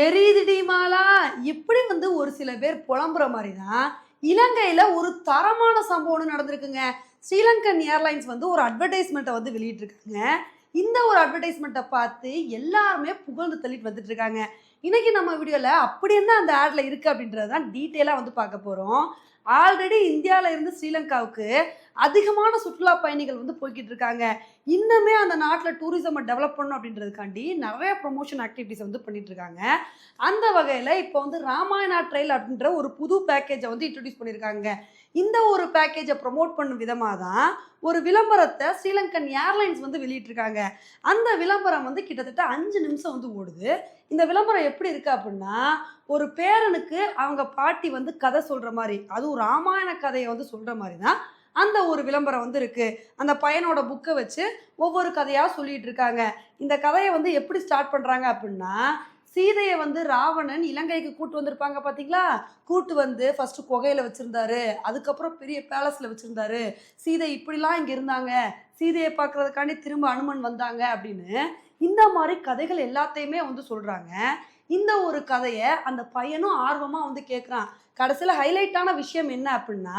எரியுதுடி மாலா. இப்படி வந்து ஒரு சில பேர் புலம்புற மாதிரி தான் இலங்கையில் ஒரு தரமான சம்பவம் நடந்திருக்குங்க. ஸ்ரீலங்கன் ஏர்லைன்ஸ் வந்து ஒரு அட்வர்டைஸ்மெண்ட்டை வந்து வெளியிட்டிருக்காங்க. இந்த ஒரு அட்வர்டைஸ்மெண்ட்டை பார்த்து எல்லாருமே புகழ்ந்து தள்ளிட்டு வந்துட்டு இருக்காங்க இன்னைக்கு நம்ம வீடியோவில் அப்படி என்ன அந்த ஆடில் இருக்குது அப்படின்றது தான் டீட்டெயிலாக வந்து பார்க்க போகிறோம் ஆல்ரெடி இந்தியாவில் இருந்து ஸ்ரீலங்காவுக்கு அதிகமான சுற்றுலா பயணிகள் வந்து போய்கிட்டு இருக்காங்க. இன்னுமே அந்த நாட்டில் டூரிசமை டெவலப் பண்ணணும் அப்படின்றதுக்காண்டி நிறைய ப்ரொமோஷன் ஆக்டிவிட்டிஸ் வந்து பண்ணிட்டு இருக்காங்க. அந்த வகையில் இப்போ வந்து ராமாயணா ட்ரெயில் அப்படின்ற ஒரு புது பேக்கேஜை வந்து இன்ட்ரடியூஸ் பண்ணியிருக்காங்க இந்த ஒரு பேக்கேஜை ப்ரொமோட் பண்ணும் விதமாக தான் ஒரு விளம்பரத்தை ஸ்ரீலங்கன் ஏர்லைன்ஸ் வந்து வெளியிட்டிருக்காங்க. அந்த விளம்பரம் வந்து கிட்டத்தட்ட அஞ்சு நிமிஷம் வந்து ஓடுது. இந்த விளம்பரம் எப்படி இருக்குது அப்படின்னா ஒரு பேரனுக்கு அவங்க பாட்டி வந்து கதை சொல்கிற மாதிரி ஒரு ராமாயண கதையை வந்து சொல்கிற மாதிரி தான் அந்த ஒரு விளம்பரம் வந்து இருக்கு. அந்த பையனோட புக்கை வச்சு ஒவ்வொரு கதையாக சொல்லிட்டு இருக்காங்க. இந்த கதையை வந்து எப்படி ஸ்டார்ட் பண்ணுறாங்க அப்படின்னா சீதையை வந்து ராவணன் இலங்கைக்கு கூட்டு வந்திருப்பாங்க பார்த்தீங்களா கூட்டு வந்து ஃபஸ்ட்டு குகையில் வச்சுருந்தாரு. அதுக்கப்புறம் பெரிய பேலஸில் வச்சுருந்தாரு. சீதை இப்படிலாம் இங்கே இருந்தாங்க. சீதையை பார்க்கறதுக்காண்டி திரும்ப அனுமன் வந்தாங்க அப்படின்னு இந்த மாதிரி கதைகள் எல்லாத்தையுமே வந்து சொல்கிறாங்க இந்த ஒரு கதையை அந்த பையனும் ஆர்வமாக வந்து கேட்குறான் கடைசியில் ஹைலைட்டான விஷயம் என்ன அப்படின்னா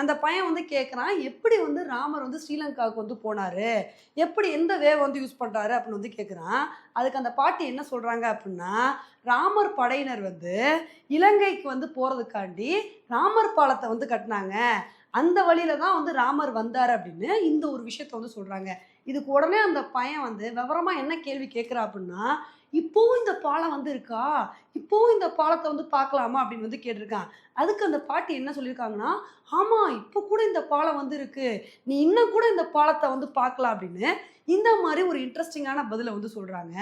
அந்த பையன் வந்து கேட்குறான் எப்படி வந்து ராமர் வந்து ஸ்ரீலங்காவுக்கு வந்து போனாரு? எப்படி எந்த வே வந்து யூஸ் பண்ணுறாரு அப்படின்னு வந்து கேட்குறான் அதுக்கு அந்த பாட்டி என்ன சொல்கிறாங்க அப்படின்னா ராமர் படையினர் வந்து இலங்கைக்கு வந்து போகிறதுக்காண்டி ராமர் பாலத்தை வந்து கட்டினாங்க. அந்த வழியில தான் வந்து ராமர் வந்தார் அப்படின்னு இந்த ஒரு விஷயத்த வந்து சொல்கிறாங்க இதுக்கு உடனே அந்த பையன் வந்து விவரமாக என்ன கேள்வி கேட்குறா அப்படின்னா இப்போவும் இந்த பாலம் வந்து இருக்கா இப்போவும் இந்த பாலத்தை வந்து பார்க்கலாமா அப்படின்னு வந்து கேட்டிருக்கான் அதுக்கு அந்த பாட்டி என்ன சொல்லியிருக்காங்கன்னா ஆமாம் இப்போ கூட இந்த பாலம் வந்து இருக்கு நீ இன்னும் கூட இந்த பாலத்தை வந்து பார்க்கலாம் அப்படின்னு இந்த மாதிரி ஒரு இன்ட்ரெஸ்டிங்கான பதிலை வந்து சொல்கிறாங்க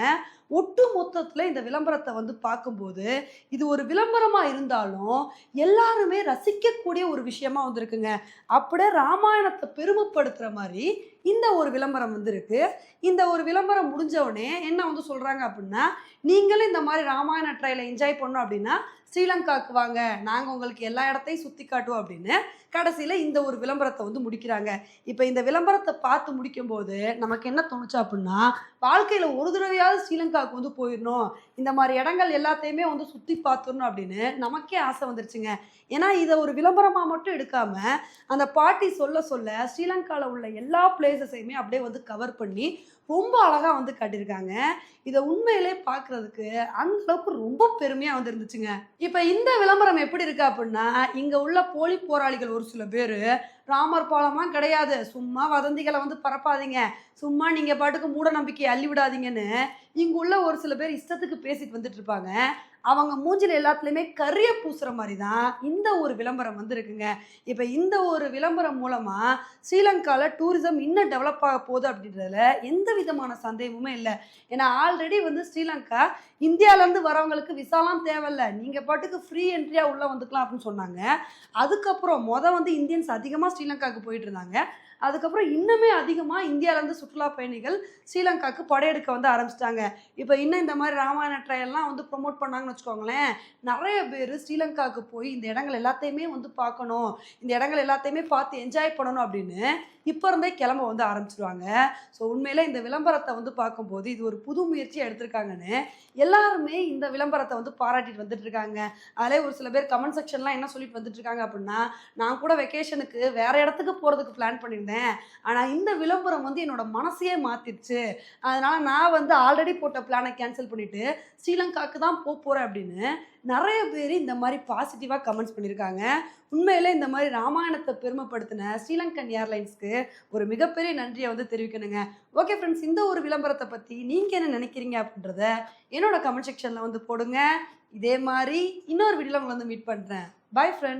ஒட்டு மொத்தத்தில் இந்த விளம்பரத்தை வந்து பார்க்கும்போது இது ஒரு விளம்பரமாக இருந்தாலும் எல்லாருமே ரசிக்கக்கூடிய ஒரு விஷயமா வந்துருக்குங்க. அப்படியே ராமாயணத்தை பெருமைப்படுத்துகிற மாதிரி இந்த ஒரு விளம்பரம் வந்து இருக்கு இந்த ஒரு விளம்பரம் முடிஞ்ச உடனே என்ன வந்து சொல்கிறாங்க அப்படின்னா நீங்களும் இந்த மாதிரி ராமாயண ட்ரையில் என்ஜாய் பண்ணோம் அப்படின்னா ஸ்ரீலங்காவுக்கு வாங்க. நாங்கள் உங்களுக்கு எல்லா இடத்தையும் சுற்றி காட்டுவோம் அப்படின்னு கடைசியில் இந்த ஒரு விளம்பரத்தை வந்து முடிக்கிறாங்க. இப்போ இந்த விளம்பரத்தை பார்த்து முடிக்கும்போது நமக்கு என்ன தோணுச்சு அப்படின்னா வாழ்க்கையில் ஒரு தடவையாவது ஸ்ரீலங்காவுக்கு வந்து போயிடணும். இந்த மாதிரி இடங்கள் எல்லாத்தையுமே வந்து சுற்றி பார்த்துடணும் அப்படின்னு நமக்கே ஆசை வந்துருச்சுங்க. ஏன்னா இதை ஒரு விளம்பரமாக மட்டும் எடுக்காமல் அந்த பாட்டி சொல்ல சொல்ல ஸ்ரீலங்காவில் உள்ள எல்லா பிளேசஸையுமே அப்படியே வந்து கவர் பண்ணி ரொம்ப அழகாக வந்து காட்டியிருக்காங்க. இதை உண்மையிலே பார்க்குறதுக்கு அந்த அளவுக்கு ரொம்ப பெருமையாக வந்து இருந்துச்சுங்க இப்போ இந்த விளம்பரம் எப்படி இருக்கு அப்படின்னா இங்கே உள்ள போலி போராளிகள் ஒரு சில பேர் ராமர் பாலமாக கிடையாது. சும்மா வதந்திகளை வந்து பரப்பாதீங்க. சும்மா நீங்கள் பாட்டுக்கு மூட நம்பிக்கையை அள்ளி விடாதீங்கன்னு இங்கே உள்ள ஒரு சில பேர் இஷ்டத்துக்கு பேசிட்டு வந்துட்டு இருப்பாங்க. அவங்க மூஞ்சில் எல்லாத்துலேயுமே கரிய பூசுகிற மாதிரி தான் இந்த ஒரு விளம்பரம் வந்து இருக்குங்க இப்போ இந்த ஒரு விளம்பரம் மூலமாக ஸ்ரீலங்காவில் டூரிசம் இன்னும் டெவலப் ஆக போகுது அப்படின்றதுல எந்த விதமான சந்தேகமுமே இல்லை. ஏன்னா ஆல்ரெடி வந்து ஸ்ரீலங்கா இந்தியாவிலேருந்து வரவங்களுக்கு விசாலாம் தேவையில்ல. நீங்கள் பாட்டுக்கு ஃப்ரீ என்ட்ரியாக உள்ளே வந்துக்கலாம் அப்படின்னு சொன்னாங்க. அதுக்கப்புறம் மொதல் வந்து இந்தியன்ஸ் அதிகமாக ஸ்ரீலங்காவுக்கு போயிட்டு இருந்தாங்க. அதுக்கப்புறம் இன்னுமே அதிகமாக இந்தியாவிலேருந்து சுற்றுலா பயணிகள் ஸ்ரீலங்காவுக்கு படையெடுக்க வந்து ஆரம்பிச்சிட்டாங்க. இப்போ இன்னும் இந்த மாதிரி ராமாயண ட்ரையல்லாம் வந்து ப்ரொமோட் பண்ணாங்கன்னு வச்சுக்கோங்களேன் நிறைய பேர் ஸ்ரீலங்காவுக்கு போய் இந்த இடங்கள் எல்லாத்தையுமே வந்து பார்க்கணும் இந்த இடங்கள் எல்லாத்தையுமே பார்த்து என்ஜாய் பண்ணணும் அப்படின்னு இப்போ இருந்தே கிளம்ப வந்து ஆரம்பிச்சிருவாங்க. ஸோ உண்மையில் இந்த விளம்பரத்தை வந்து பார்க்கும்போது இது ஒரு புது முயற்சியாக எடுத்திருக்காங்கன்னு எல்லாருமே இந்த விளம்பரத்தை வந்து பாராட்டிட்டு வந்துட்டு இருக்காங்க அதிலே ஒரு சில பேர் கமெண்ட் செக்ஷன்லாம் என்ன சொல்லிட்டு வந்துட்டு இருக்காங்க அப்படின்னா நான் கூட வெக்கேஷனுக்கு வேற இடத்துக்கு போகிறதுக்கு பிளான் பண்ணியிருந்தேன். ஆனால் இந்த விளம்பரம் வந்து என்னோட மனசையே மாற்றிடுச்சு அதனால நான் வந்து ஆல்ரெடி போட்ட பிளானை கேன்சல் பண்ணிட்டு ஸ்ரீலங்காவுக்கு தான் போக போகிறேன் அப்படின்னு நிறைய பேர் இந்த மாதிரி பாசிட்டிவாக கமெண்ட்ஸ் பண்ணியிருக்காங்க உண்மையில் இந்த மாதிரி ராமாயணத்தை பெருமைப்படுத்தின ஸ்ரீலங்கன் ஏர்லைன்ஸ்க்கு ஒரு மிகப்பெரிய நன்றியை வந்து தெரிவிக்கணுங்க. ஓகே ஃப்ரெண்ட்ஸ் இந்த ஒரு விளம்பரத்தை பற்றி நீங்கள் என்ன நினைக்கிறீங்க அப்படின்றத என்னோட கமெண்ட் செக்ஷனில் வந்து போடுங்க. இதே மாதிரி இன்னொரு வீடியோவில் உங்களை வந்து மீட் பண்ணுறேன் பை ஃப்ரெண்ட்ஸ்